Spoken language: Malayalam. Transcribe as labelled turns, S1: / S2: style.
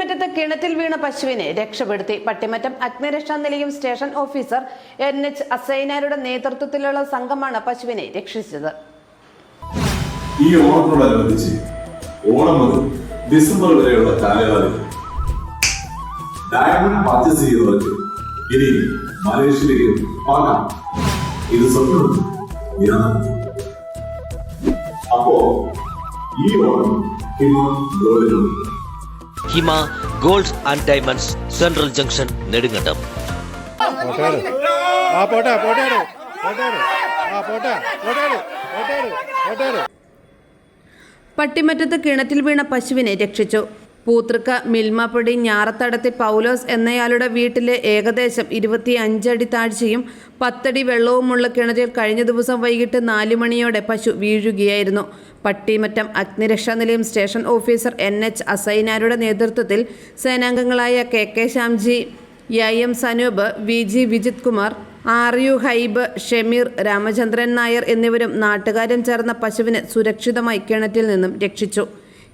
S1: കിണറ്റിൽ വീണ പശുവിനെ രക്ഷപ്പെടുത്തി. പട്ടിമറ്റം അഗ്നിരക്ഷാ നിലയം സ്റ്റേഷൻ ഓഫീസർ എൻ എച്ച് അസൈനാരുടെ നേതൃത്വത്തിലുള്ള സംഘമാണ് പശുവിനെ രക്ഷിച്ചത്.
S2: ഈ ഓണത്തോടനുബന്ധിച്ച് ഓണം മുതൽ ഡിസംബർ വരെയുള്ള കാലയളവിൽ ഡയമണ്ട് പർച്ചേസ് ചെയ്യുന്നവർക്ക് ഇനി മലേഷ്യയിലേക്ക് പോകാം. ഇത് സ്വപ്നം അപ്പോ ഈ Onam Hima
S3: Hima gold and diamonds central junction Nedumkandam.
S1: പട്ടിമറ്റത്ത് കിണറ്റിൽ വീണ പശുവിനെ രക്ഷിച്ചു. പൂത്തൃക്ക മിൽമപ്പൊടി ഞാറത്തടത്തി പൗലോസ് എന്നയാളുടെ വീട്ടിലെ ഏകദേശം ഇരുപത്തി അഞ്ചടി താഴ്ചയും പത്തടി വെള്ളവുമുള്ള കിണറ്റിൽ കഴിഞ്ഞ ദിവസം വൈകിട്ട് നാല് മണിയോടെ പശു വീഴുകയായിരുന്നു. പട്ടിമറ്റം അഗ്നിരക്ഷാ നിലയം സ്റ്റേഷൻ ഓഫീസർ എൻ എച്ച് അസൈനാരുടെ നേതൃത്വത്തിൽ സേനാംഗങ്ങളായ K K Shyamji I M Sanoop V G Vijith Kumar R Uhaib Shameer Ramachandran Nair എന്നിവരും നാട്ടുകാരും ചേർന്ന പശുവിനെ സുരക്ഷിതമായി കിണറ്റിൽ നിന്നും രക്ഷിച്ചു.